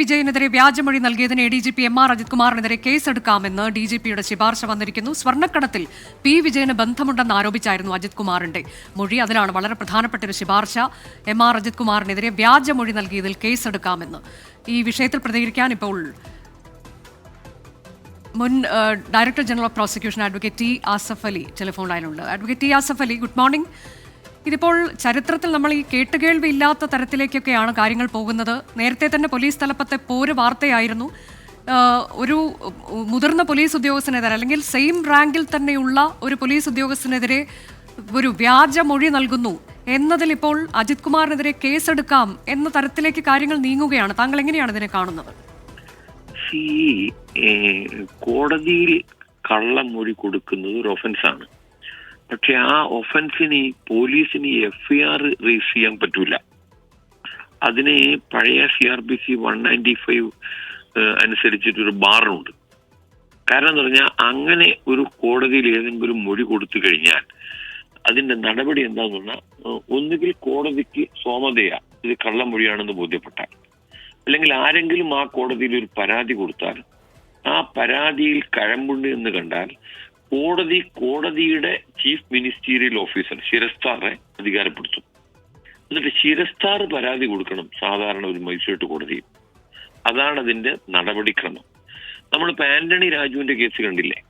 വിജയനെതിരെ വ്യാജമൊഴി നൽകിയതിന് A D G P M R Ajith കുമാറിനെതിരെ കേസെടുക്കാമെന്ന് ഡി ജി പിയുടെ ശുപാർശ വന്നിരിക്കുന്നു. സ്വർണക്കടത്തിൽ പി വിജയന് ബന്ധമുണ്ടെന്ന് ആരോപിച്ചായിരുന്നു അജിത് കുമാറിന്റെ മൊഴി. അതിലാണ് വളരെ പ്രധാനപ്പെട്ട ഒരു ശുപാർശ. എം ആർ അജിത് കുമാറിനെതിരെ വ്യാജമൊഴി നൽകിയതിൽ കേസെടുക്കാമെന്ന്. ഈ വിഷയത്തിൽ പ്രതികരിക്കാൻ ഇപ്പോൾ മുൻ director general of prosecution advocate T Asaf Ali telephone ലൈനിലുണ്ട്. Advocate T Asaf Ali good morning. ഇതിപ്പോൾ ചരിത്രത്തിൽ നമ്മൾ ഈ കേട്ടുകേൾവി ഇല്ലാത്ത തരത്തിലേക്കൊക്കെയാണ് കാര്യങ്ങൾ പോകുന്നത്. നേരത്തെ തന്നെ പോലീസ് തലപ്പത്തെ പോര് വാർത്തയായിരുന്നു. ഒരു മുതിർന്ന പോലീസ് ഉദ്യോഗസ്ഥനെതിരെ അല്ലെങ്കിൽ സെയിം റാങ്കിൽ തന്നെയുള്ള ഒരു പോലീസ് ഉദ്യോഗസ്ഥനെതിരെ ഒരു വ്യാജ മൊഴി നൽകുന്നു എന്നതിൽ ഇപ്പോൾ അജിത് കുമാറിനെതിരെ കേസെടുക്കാം എന്ന തരത്തിലേക്ക് കാര്യങ്ങൾ നീങ്ങുകയാണ്. താങ്കൾ എങ്ങനെയാണ് ഇതിനെ കാണുന്നത്? കോടതിയിൽ കള്ളമൊഴി കൊടുക്കുന്നത് ഒരു ഒഫൻസാണ്. പക്ഷെ ആ ഒഫൻസിന് പോലീസിന് എഫ് ഐ ആർ രജിസ്റ്റർ ചെയ്യാൻ പറ്റൂല. അതിന് പഴയ C R P C one ninety five അനുസരിച്ചിട്ടൊരു ബാറുണ്ട്. കാരണം എന്ന് പറഞ്ഞാൽ അങ്ങനെ ഒരു കോടതിയിൽ ഏതെങ്കിലും മൊഴി കൊടുത്തു കഴിഞ്ഞാൽ അതിന്റെ നടപടി എന്താന്ന് പറഞ്ഞാൽ ഒന്നുകിൽ കോടതിക്ക് സോമതയാ ഇത് കള്ളമൊഴിയാണെന്ന് ബോധ്യപ്പെട്ടാൽ. അല്ലെങ്കിൽ ആരെങ്കിലും ആ കോടതിയിൽ ഒരു പരാതി കൊടുത്താൽ ആ പരാതിയിൽ കഴമ്പുണ്ട് എന്ന് കണ്ടാൽ കോടതി കോടതിയുടെ ചീഫ് മിനിസ്റ്റീരിയൽ ഓഫീസർ ശിരസ്താറെ അധികാരപ്പെടുത്തും. എന്നിട്ട് ശിരസ്താർ പരാതി കൊടുക്കണം സാധാരണ ഒരു മജിസ്ട്രേറ്റ് കോടതിയിൽ. അതാണ് അതിന്റെ നടപടിക്രമം. നമ്മളിപ്പോ ആന്റണി രാജുവിന്റെ കേസ് കണ്ടില്ലേ?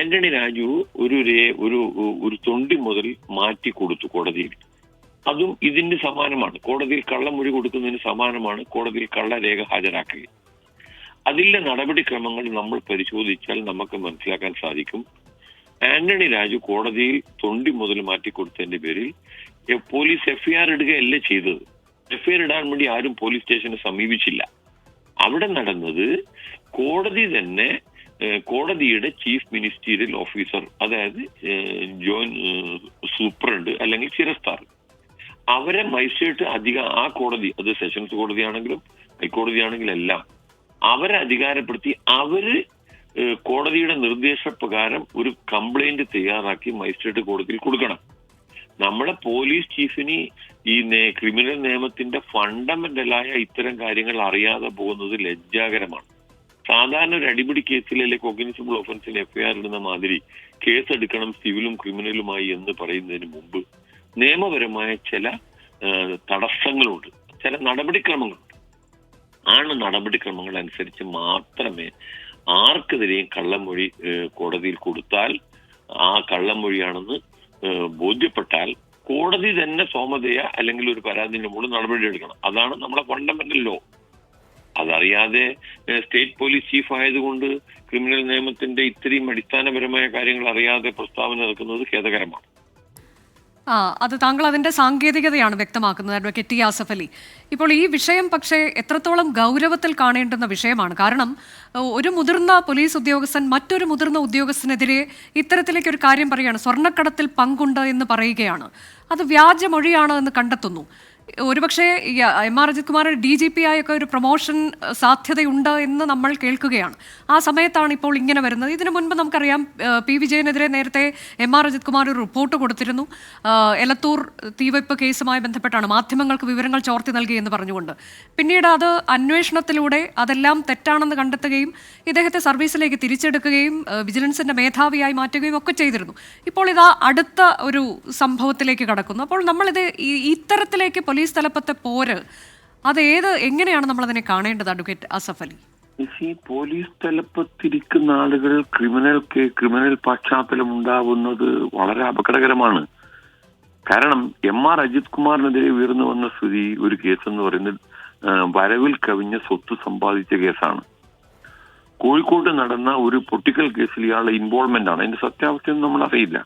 ആന്റണി രാജു ഒരു ഒരു ഒരു തൊണ്ടി മുതൽ മാറ്റി കൊടുത്തു കോടതിയിൽ. അതും ഇതിന് സമാനമാണ്. കോടതിയിൽ കള്ളമൊഴി കൊടുക്കുന്നതിന് സമാനമാണ്. കോടതിയിൽ കള്ളരേഖ ഹാജരാക്കുക അതിലെ നടപടിക്രമങ്ങൾ നമ്മൾ പരിശോധിച്ചാൽ നമുക്ക് മനസ്സിലാക്കാൻ സാധിക്കും. ആന്റണി രാജു കോടതിയിൽ തൊണ്ടി മുതൽ മാറ്റി കൊടുത്തതിന്റെ പേരിൽ പോലീസ് എഫ്ഐആർ ഇടുകയല്ല ചെയ്തത്. എഫ്ഐആർ ഇടാൻ വേണ്ടി ആരും പോലീസ് സ്റ്റേഷനെ സമീപിച്ചില്ല. അവിടെ നടന്നത് കോടതി തന്നെ കോടതിയുടെ ചീഫ് മിനിസ്റ്റീരിയൽ ഓഫീസർ അതായത് ജോയിൻ സൂപ്രണ്ട് അല്ലെങ്കിൽ ചിരസ്താർ. അവരെ മജിസ്ട്രേറ്റ് അധിക ആ കോടതി അത് സെഷൻസ് കോടതിയാണെങ്കിലും ഹൈക്കോടതിയാണെങ്കിലും എല്ലാം അവരെ അധികാരപ്പെടുത്തി അവർ കോടതിയുടെ നിർദ്ദേശപ്രകാരം ഒരു കംപ്ലൈന്റ് തയ്യാറാക്കി മജിസ്ട്രേറ്റ് കോടതിയിൽ കൊടുക്കണം. നമ്മുടെ പോലീസ് ചീഫിന് ഈ ക്രിമിനൽ നിയമത്തിന്റെ ഫണ്ടമെന്റലായ ഇത്തരം കാര്യങ്ങൾ അറിയാതെ പോകുന്നത് ലജ്ജാകരമാണ്. സാധാരണ ഒരു അടിപിടി കേസിൽ അല്ലെങ്കിൽ കോഗ്നിസിബിൾ ഒഫൻസിന് എഫ്ഐആർ ഇടുന്ന മാതിരി കേസ് എടുക്കണം സിവിലും ക്രിമിനലുമായി എന്ന് പറയുന്നതിന് മുമ്പ്. നിയമപരമായ ചില തടസ്സങ്ങളുണ്ട്. ചില നടപടിക്രമങ്ങളുണ്ട്. ആണ് നടപടിക്രമങ്ങൾ അനുസരിച്ച് മാത്രമേ ആർക്കെതിരെയും കള്ളമൊഴി കോടതിയിൽ കൊടുത്താൽ ആ കള്ളമൊഴിയാണെന്ന് ബോധ്യപ്പെട്ടാൽ കോടതി തന്നെ സോമതയ അല്ലെങ്കിൽ ഒരു പരാതിന്റെ മുകളിൽ നടപടി എടുക്കണം. അതാണ് നമ്മളെ ഫണ്ടമെന്റൽ ലോ അതറിയാതെ സ്റ്റേറ്റ് പോലീസ് ചീഫ് ആയതുകൊണ്ട് ക്രിമിനൽ നിയമത്തിന്റെ ഇത്രയും അടിസ്ഥാനപരമായ കാര്യങ്ങൾ അറിയാതെ പ്രസ്താവന ഇറക്കുന്നത് ഖേദകരമാണ്. ആ അത് താങ്കൾ അതിന്റെ സാങ്കേതികതയാണ് വ്യക്തമാക്കുന്നത് അഡ്വക്കേറ്റ് ടി ആസഫ് അലി. ഇപ്പോൾ ഈ വിഷയം പക്ഷേ എത്രത്തോളം ഗൗരവത്തിൽ കാണേണ്ടുന്ന വിഷയമാണ്. കാരണം ഒരു മുതിർന്ന പോലീസ് ഉദ്യോഗസ്ഥൻ മറ്റൊരു മുതിർന്ന ഉദ്യോഗസ്ഥനെതിരെ ഇത്തരത്തിലേക്ക് ഒരു കാര്യം പറയുകയാണ്. സ്വർണക്കടത്തിൽ പങ്കുണ്ട് എന്ന് പറയുകയാണ്. അത് വ്യാജമൊഴിയാണ് എന്ന് കണ്ടെത്തുന്നു. ഒരുപക്ഷെ M R Ajith Kumar D G P ആയൊക്കെ ഒരു പ്രൊമോഷൻ സാധ്യതയുണ്ട് എന്ന് നമ്മൾ കേൾക്കുകയാണ്. ആ സമയത്താണ് ഇപ്പോൾ ഇങ്ങനെ വരുന്നത്. ഇതിനു മുൻപ് നമുക്കറിയാം പി വിജയനെതിരെ നേരത്തെ എം ആർ അജിത് കുമാർ ഒരു റിപ്പോർട്ട് കൊടുത്തിരുന്നു. എലത്തൂർ തീവയ്പ് കേസുമായി ബന്ധപ്പെട്ടാണ് മാധ്യമങ്ങൾക്ക് വിവരങ്ങൾ ചോർത്തി നൽകി എന്ന് പറഞ്ഞുകൊണ്ട്. പിന്നീട് അത് അന്വേഷണത്തിലൂടെ അതെല്ലാം തെറ്റാണെന്ന് കണ്ടെത്തുകയും ഇദ്ദേഹത്തെ സർവീസിലേക്ക് തിരിച്ചെടുക്കുകയും വിജിലൻസിന്റെ മേധാവിയായി മാറ്റുകയും ഒക്കെ ചെയ്തിരുന്നു. ഇപ്പോൾ ഇതാ അടുത്ത ഒരു സംഭവത്തിലേക്ക് കടക്കുന്നു. അപ്പോൾ നമ്മളിത് ഇത്തരത്തിലേക്ക് പോലീസ് തലപ്പത്തെ പോര്. അത് ഏത് എങ്ങനെയാണ് നമ്മൾ അതിനെ കാണേണ്ടത് അഡ്വക്കേറ്റ് അസഫ് അലി? ഈ പോലീസ് തലപ്പത്തിരിക്കുന്ന ആളുകൾ ക്രിമിനൽ ക്രിമിനൽ പശ്ചാത്തലം ഉണ്ടാവുന്നത് വളരെ അപകടകരമാണ്. കാരണം എം ആർ അജിത് കുമാറിനെതിരെ ഉയർന്നു വന്ന സ്ഥിതി ഒരു കേസ് എന്ന് പറയുന്നത് വരവിൽ കവിഞ്ഞ സ്വത്ത് സമ്പാദിച്ച കേസാണ്. കോഴിക്കോട്ട് നടന്ന ഒരു പൊട്ടിക്കൽ കേസിൽ ഇയാളുടെ ഇൻവോൾവ്മെന്റ് ആണ്. അതിന്റെ സത്യാവസ്ഥയൊന്നും നമ്മൾ അറിയില്ല.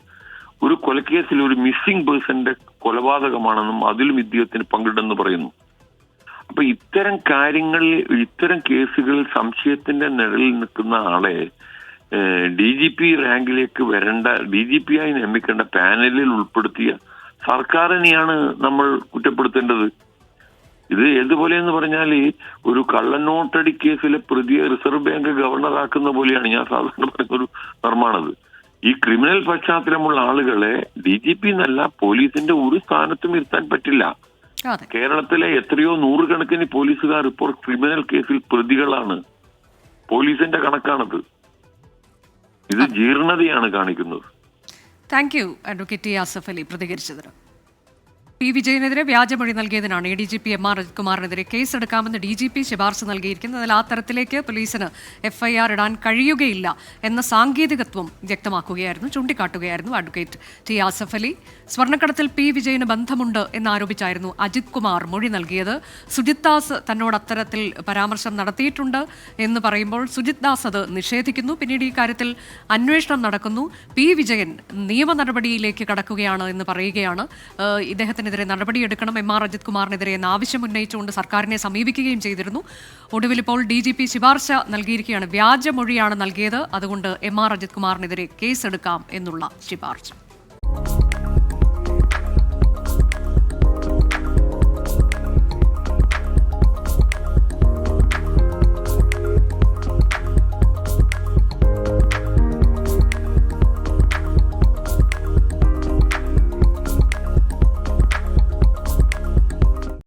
ഒരു കൊലക്കേസിൽ ഒരു മിസ്സിംഗ് പേഴ്സന്റെ കൊലപാതകമാണെന്നും അതിലും ഇദ്ദേഹത്തിന് പങ്കിട്ടെന്ന് പറയുന്നു. അപ്പൊ ഇത്തരം കാര്യങ്ങളിൽ ഇത്തരം കേസുകളിൽ സംശയത്തിന്റെ നിഴലിൽ നിൽക്കുന്ന ആളെ ഡി ജി പി റാങ്കിലേക്ക് വരേണ്ട ഡി ജി പി ആയി നിയമിക്കേണ്ട പാനലിൽ ഉൾപ്പെടുത്തിയ സർക്കാരിനെയാണ് നമ്മൾ കുറ്റപ്പെടുത്തേണ്ടത്. ഇത് ഏതുപോലെ എന്ന് പറഞ്ഞാൽ ഒരു കള്ളനോട്ടടി കേസിലെ പ്രതിയെ റിസർവ് ബാങ്ക് ഗവർണറാക്കുന്ന പോലെയാണ് ഞാൻ സാധാരണ പറയുന്ന ഒരു നിർമ്മാണത് ഈ ക്രിമിനൽ പശ്ചാത്തലമുള്ള ആളുകളെ ഡി ജി പി എന്നല്ല പോലീസിന്റെ ഒരു സ്ഥാനത്തും ഇരുത്താൻ പറ്റില്ല. കേരളത്തിലെ എത്രയോ നൂറുകണക്കിന് പോലീസുകാർ ഇപ്പോൾ ക്രിമിനൽ കേസിൽ പ്രതികളാണ്. പോലീസിന്റെ കണക്കാണത്. ഇത് ജീർണതയാണ് കാണിക്കുന്നത്. Thank you advocate T Asaf Ali പ്രതികരിച്ചതിന്. P വിജയനെതിരെ വ്യാജമൊഴി നൽകിയതിനാണ് A D G P M R അജിത്കുമാറിനെതിരെ കേസെടുക്കാമെന്ന് ഡി ജി പി ശുപാർശ നൽകിയിരിക്കുന്നു എന്നാൽ ആ തരത്തിലേക്ക് പോലീസിന് എഫ്ഐആർ ഇടാൻ കഴിയുകയില്ല എന്ന സാങ്കേതികത്വം വ്യക്തമാക്കുകയായിരുന്നു ചൂണ്ടിക്കാട്ടുകയായിരുന്നു അഡ്വക്കേറ്റ് ടി ആസഫ് അലി. സ്വർണക്കടത്തിൽ പി വിജയന് ബന്ധമുണ്ട് എന്നാരോപിച്ചായിരുന്നു അജിത് കുമാർ മൊഴി നൽകിയത്. സുജിത് ദാസ് തന്നോട് അത്തരത്തിൽ പരാമർശം നടത്തിയിട്ടുണ്ട് എന്ന് പറയുമ്പോൾ സുജിത് ദാസ് അത് നിഷേധിക്കുന്നു. പിന്നീട് ഈ കാര്യത്തിൽ അന്വേഷണം നടക്കുന്നു. പി വിജയൻ നിയമ നടപടിയിലേക്ക് കടക്കുകയാണ് എന്ന് പറയുകയാണ്. ഏഹ് ഇദ്ദേഹത്തിനെതിരെ നടപടിയെടുക്കണം എം ആർ അജിത് കുമാറിനെതിരെ എന്ന ആവശ്യം ഉന്നയിച്ചുകൊണ്ട് സർക്കാരിനെ സമീപിക്കുകയും ചെയ്തിരുന്നു. ഒടുവിൽ ഇപ്പോൾ ഡി ജി പി ശുപാർശ നൽകിയിരിക്കുകയാണ്. വ്യാജമൊഴിയാണ് നൽകിയത്. അതുകൊണ്ട് എം ആർ അജിത് കുമാറിനെതിരെ കേസെടുക്കാം എന്നുള്ള ശുപാർശ.